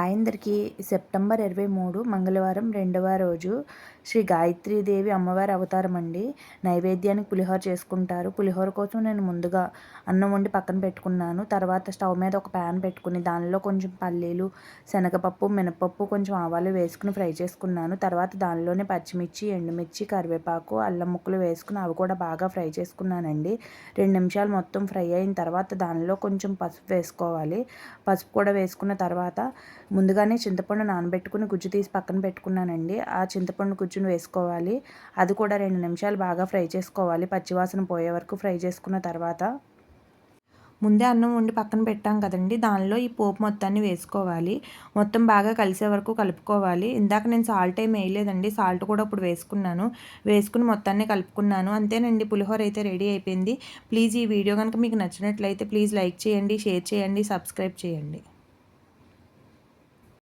Hi అందరికీ September ఇరవై మూడు మంగళవారం రెండవ రోజు శ్రీ గాయత్రీదేవి అమ్మవారి అవతారం అండి. నైవేద్యానికి పులిహోర చేసుకుంటారు. పులిహోర కోసం నేను ముందుగా అన్నం వండి పక్కన పెట్టుకున్నాను. తర్వాత స్టవ్ మీద ఒక ప్యాన్ పెట్టుకుని దానిలో కొంచెం పల్లీలు శనగపప్పు మినపప్పు కొంచెం ఆవాలు వేసుకుని ఫ్రై చేసుకున్నాను. తర్వాత దానిలోనే పచ్చిమిర్చి ఎండుమిర్చి కరివేపాకు అల్లం ముక్కలు వేసుకుని అవి కూడా బాగా ఫ్రై చేసుకున్నానండి. రెండు నిమిషాలు మొత్తం ఫ్రై అయిన తర్వాత దానిలో కొంచెం పసుపు వేసుకోవాలి. పసుపు కూడా వేసుకున్న తర్వాత ముందుగానే చింతపండు నానబెట్టుకుని గుజ్జు తీసి పక్కన పెట్టుకున్నానండి. ఆ చింతపండు గుజ్జును వేసుకోవాలి. అది కూడా రెండు నిమిషాలు బాగా ఫ్రై చేసుకోవాలి. పచ్చివాసన పోయే వరకు ఫ్రై చేసుకున్న తర్వాత. ముందే అన్నం వండి పక్కన పెట్టాం కదండి. దానిలో ఈ పోపు మొత్తాన్ని వేసుకోవాలి. మొత్తం బాగా కలిసే వరకు కలుపుకోవాలి. ఇందాక నేను సాల్ట్ ఏం వేయలేదండి. సాల్ట్ కూడా ఇప్పుడు వేసుకున్నాను. వేసుకుని మొత్తాన్ని కలుపుకున్నాను. అంతేనండి. పులిహోర అయితే రెడీ అయిపోయింది. ప్లీజ్ ఈ వీడియో కనుక మీకు నచ్చినట్లయితే ప్లీజ్ లైక్ చేయండి షేర్ చేయండి సబ్స్క్రైబ్ చేయండి.